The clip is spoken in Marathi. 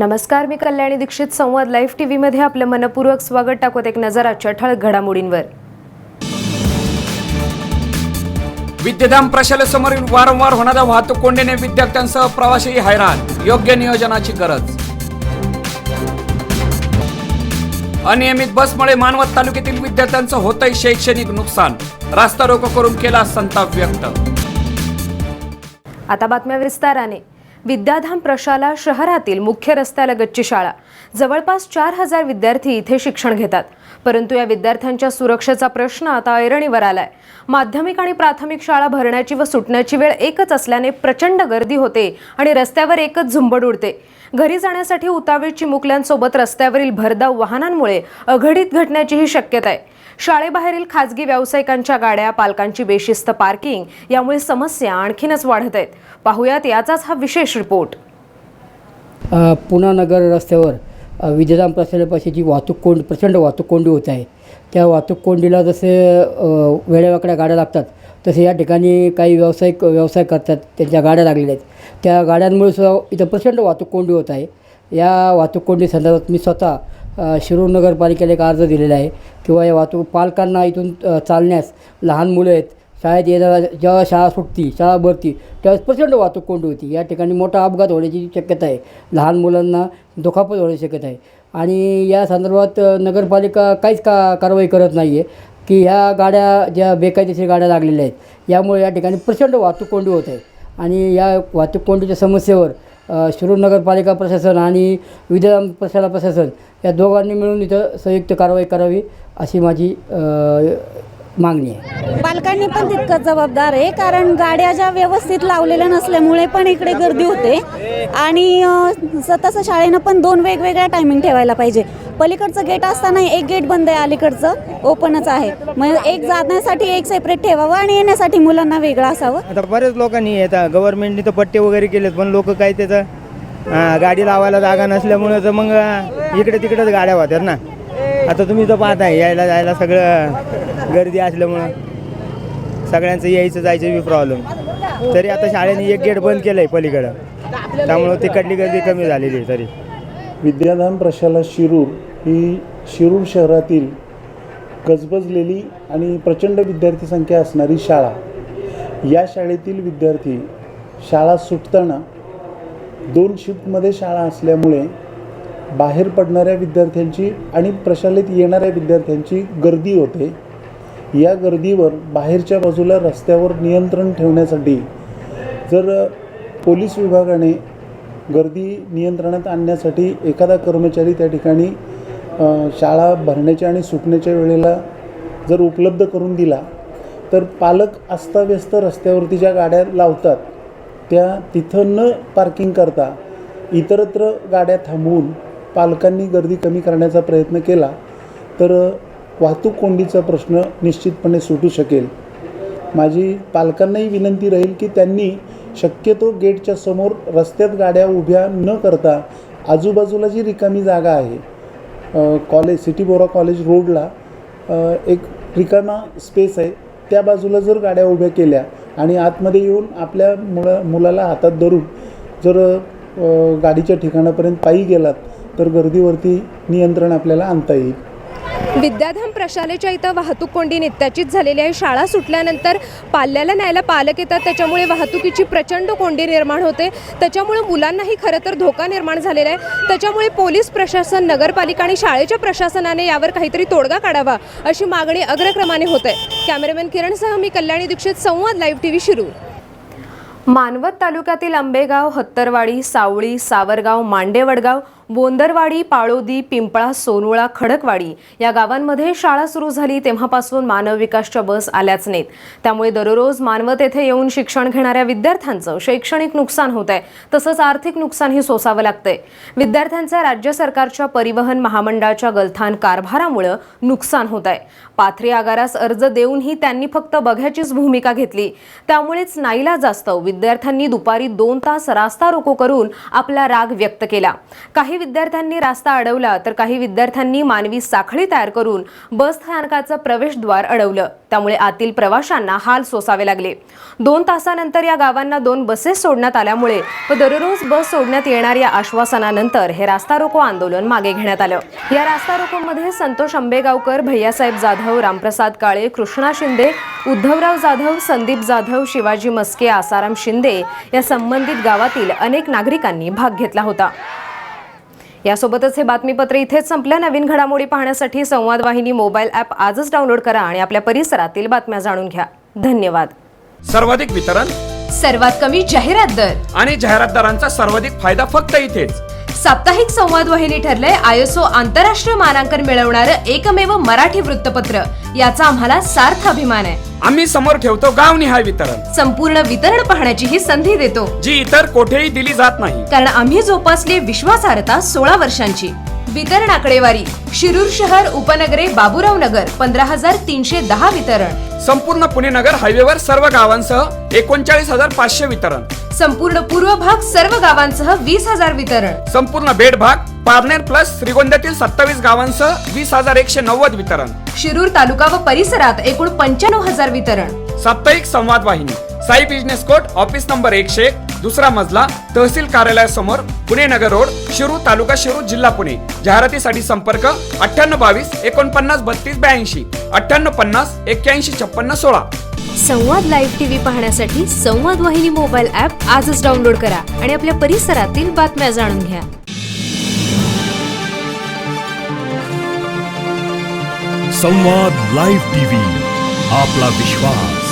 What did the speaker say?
नमस्कार मी कल्याणी दीक्षित. संवाद लाईव्ह टी व्हीमध्ये आपलं मनपूर्वक स्वागत टाकत एक नजर आजच्या ठळक घडामोडींवर. विद्याधाम प्रशालेसमोरील वारंवार होणाऱ्या वाहतूक कोंडीने विद्यार्थ्यांसह प्रवासी हैराण. योग्य नियोजनाची गरज. अनियमित बसमुळे मानवत तालुक्यातील विद्यार्थ्यांचं होतंय शैक्षणिक नुकसान. रास्ता रोको करून केला संताप व्यक्त. आता बातम्या विस्ताराने. विद्याधाम प्रशाला शहरातील मुख्य रस्त्यालगतची शाळा. जवळपास चार हजार विद्यार्थी इथे शिक्षण घेतात. परंतु या विद्यार्थ्यांच्या सुरक्षेचा प्रश्न आता ऐरणीवर आलाय. माध्यमिक आणि प्राथमिक शाळा भरण्याची व सुटण्याची वेळ एकच असल्याने प्रचंड गर्दी होते आणि रस्त्यावर एकच झुंबड उडते. घरी जाण्यासाठी उतावीळ चिमुकल्यांसोबत रस्त्यावरील भरधाव वाहनांमुळे अघडीत घटण्याचीही शक्यता आहे शाळेबाहेरील खाजगी व्यावसायिकांच्या गाड्या पालकांची बेशिस्त पार्किंग यामुळे समस्या आणखीनच वाढत आहेत. पाहुयात याचाच हा विशेष रिपोर्ट. पुणा नगर रस्त्यावर अ, विद्याधाम जी वाहतूक कोंड प्रचंड वाहतूक कोंडी होत आहे. त्या वाहतूक कोंडीला जसे वेळेवाकड्या गाड्या लागतात तसे या ठिकाणी काही व्यावसायिक व्यवसाय करतात त्यांच्या गाड्या लागलेल्या आहेत. त्या गाड्यांमुळे सुद्धा इथं प्रचंड वाहतूक कोंडी होत आहे. या वाहतूक कोंडी संदर्भात मी स्वतः शिरूर नगरपालिकेला एक अर्ज दिलेला आहे किंवा या वाहतूक पालकांना इथून चालण्यास लहान मुलं आहेत शाळेत येणारा जेव्हा शाळा सुटती शाळा भरती त्यावेळेस प्रचंड वाहतूक कोंडी होती. या ठिकाणी मोठा अपघात होण्याची शक्यता आहे. लहान मुलांना दुखापत होण्याची शक्यता आहे. आणि या संदर्भात नगरपालिका काहीच का कारवाई करत नाही आहे की ह्या गाड्या ज्या बेकायदेशीर गाड्या लागलेल्या आहेत यामुळे या ठिकाणी प्रचंड वाहतूक कोंडी होत आहे. आणि या वाहतूक कोंडीच्या समस्येवर शिरूर नगरपालिका प्रशासन आणि विद्या प्रशाला प्रशासन या दोघांनी मिळून इथं संयुक्त कारवाई करावी अशी माझी मागणी आहे. पालकांनी पण तितकंच जबाबदार आहे कारण गाड्या ज्या व्यवस्थित लावलेल्या नसल्यामुळे पण इकडे गर्दी होते. आणि अं, स- तसं शाळेनं पण दोन वेगवेगळ्या टायमिंग ठेवायला पाहिजे. पलीकडचं गेट असताना एक गेट बंद आहे अलीकडचं ओपनच आहे. मग एक जाण्यासाठी एक सेपरेट ठेवावं आणि येण्यासाठी मुलांना वेगळं असावं. आता बरेच लोकांनी आता गव्हर्नमेंटने तर पट्टे वगैरे केलेत पण लोक काही त्याचं अं, गाडी लावायला जागा नसल्यामुळे तर मग अं, इकडे तिकडेच गाड्या होत्यात ना. आता तुम्ही तर पाहताय यायला जायला सगळं गर्दी असल्यामुळं सगळ्यांचं यायचं जायचं बी प्रॉब्लेम तरी आता शाळेने एक गेट बंद केलं आहे पलीकडं. त्यामुळं तिकडली गर्दी कमी झालेली आहे तरी. विद्याधाम प्रशाला शिरूर ही शिरूर शहरातील गजबजलेली आणि प्रचंड विद्यार्थी संख्या असणारी शाळा. या शाळेतील विद्यार्थी शाळा सुटताना दोन शिफ्टमध्ये शाळा असल्यामुळे बाहेर पडणाऱ्या विद्यार्थ्यांची आणि प्रशालेत येणाऱ्या विद्यार्थ्यांची गर्दी होते. या गर्दीवर बाहेरच्या बाजूला रस्त्यावर नियंत्रण ठेवण्यासाठी जर पोलीस विभागाने गर्दी नियंत्रणात आणण्यासाठी एखादा कर्मचारी त्या ठिकाणी शाळा भरण्याच्या आणि सुटण्याच्या वेळेला जर उपलब्ध करून दिला तर पालक अस्ताव्यस्त रस्त्यावरती ज्या गाड्या लावतात त्या तिथं न पार्किंग करता इतरत्र गाड्या थांबवून पालकांनी गर्दी कमी करण्याचा प्रयत्न केला तर वाहतूक कोंडीचा प्रश्न निश्चितपणे सुटू शकेल. माझी पालकांनाही विनंती राहील की त्यांनी शक्यतो गेटच्या समोर रस्त्यात गाड्या उभ्या न करता आजूबाजूला जी रिकामी जागा आहे कॉलेज सिटी बोरा कॉलेज रोडला एक रिकामा स्पेस आहे त्या बाजूला जर गाड्या उभ्या केल्या आणि आतमध्ये येऊन आपल्या मुला मुलाला हातात धरून जर गाडीच्या ठिकाणापर्यंत पायी गेलात तर गर्दीवरती नियंत्रण आपल्याला आणता येईल. विद्याधाम प्रशालेच्या इथं वाहतूक कोंडी नित्याचीच झालेली आहे. शाळा सुटल्यानंतर पाल्याला न्यायला पालक येतात. त्याच्यामुळे वाहतुकीची प्रचंड कोंडी निर्माण होते. त्याच्यामुळे मुलांनाही खरं तर धोका निर्माण झालेला आहे. त्याच्यामुळे पोलीस प्रशासन नगरपालिका आणि शाळेच्या प्रशासनाने यावर काहीतरी तोडगा काढावा अशी मागणी अग्रक्रमाने होत आहे. कॅमेरामॅन किरणसह मी Kalyani Dixit Samvad live T V Shirur. Manwat तालुक्यातील आंबेगाव हत्तरवाडी सावळी सावरगाव मांडेवडगाव बोंदरवाडी पाळोदी पिंपळा सोनुळा खडकवाडी या गावांमध्ये शाळा सुरू झाली तेव्हापासून मानव विकासच्या बस आल्याच नाहीत. त्यामुळे दररोज मानवत येथे येऊन शिक्षण घेणाऱ्या विद्यार्थ्यांचं शैक्षणिक नुकसान होत आहे तसंच आर्थिक नुकसानही सोसावं लागतंय. विद्यार्थ्यांचं राज्य सरकारच्या परिवहन महामंडळाच्या गलथान कारभारामुळं नुकसान होत आहे पाथरी आगारास अर्ज देऊनही त्यांनी फक्त बघ्याचीच भूमिका घेतली. त्यामुळेच नाईला जास्त विद्यार्थ्यांनी दुपारी दोन तास रास्ता रोको करून आपला राग व्यक्त केला. काही विद्यार्थ्यांनी रास्ता अडवला तर काही विद्यार्थ्यांनी मानवी साखळी तयार करून बस स्थानकाचं प्रवेशद्वार अडवलं. त्यामुळे आतील प्रवाशांना हाल सोसावे लागले. दोन तासानंतर या गावांना दोन बसेस सोडण्यात आल्यामुळे व दररोज बस सोडण्यात येणार या आश्वासनानंतर हे रास्ता रोको आंदोलन मागे घेण्यात आलं. या रास्ता रोकोमध्ये संतोष आंबेगावकर भैयासाहेब जाधव रामप्रसाद काळे कृष्णा शिंदे उद्धवराव जाधव संदीप जाधव शिवाजी मस्के आसाराम शिंदे या संबंधित गावातील अनेक नागरिकांनी भाग घेतला होता. यासोबतच हे बातमीपत्र इथेच संपलं. नवीन घडामोडी पाहण्यासाठी संवाद वाहिनी मोबाईल ॲप आजच डाउनलोड करा आणि आपल्या परिसरातील बातम्या जाणून घ्या. धन्यवाद. सर्वाधिक वितरण सर्वात कमी जाहिरात दर. आणि जाहिरातदारांचा सर्वाधिक फायदा फक्त इथेच. साप्ताहिक संवाद वाहिनी ठरलंय. आयएसओ आंतरराष्ट्रीय मानांकन मिळवणारं एकमेव मराठी वृत्तपत्र. याचा आम्हाला सार्थ अभिमान आहे. आम्ही समोर ठेवतो गावनिहाय वितरण. संपूर्ण वितरण पाहण्याची ही संधी देतो. जी इतर कोठेही दिली जात नाही. कारण आम्ही जोपासली विश्वासार्हता सोळा वर्षांची. वितरण आकडेवारी शिरूर शहर उपनगरे बाबुराव नगर पंधरा हजार तीनशे दहा वितरण. संपूर्ण पुणे नगर हायवेवर सर्व गावांसह एकोणचाळीस हजार पाचशे वितरण. संपूर्ण पूर्व भाग सर्व गावांसह वीस हजार वितरण. संपूर्ण बेड भाग पारनेर प्लस श्रीगोंद्यातील सत्तावीस गावांसह वीस हजार एकशे नव्वद वितरण. शिरूर तालुका व परिसरात एकूण पंच्याण्णव हजार वितरण. साप्ताहिक संवाद वाहिनी Sai business court office number एकशे एक दुसरा मजला तहसील कार्यालयासमोर पुणे नगर रोड शिरूर तालुका शिरूर जिल्हा पुणे. जाहिरातीसाठी संपर्क अठ्ठ्याण्णव बावीस एकोणपन्नास बत्तीस ब्याऐंशी अठ्ठ्याण्णव पन्नास एक्क्याऐंशी छप्पन्न सोळा. संवाद लाईव्ह टीव्ही पाहण्यासाठी संवाद वाहिनी मोबाईल ॲप आजच डाउनलोड करा आणि आपल्या परिसरातील बातम्या जाणून घ्या. संवाद लाईव्ह टीव्ही आपला विश्वास.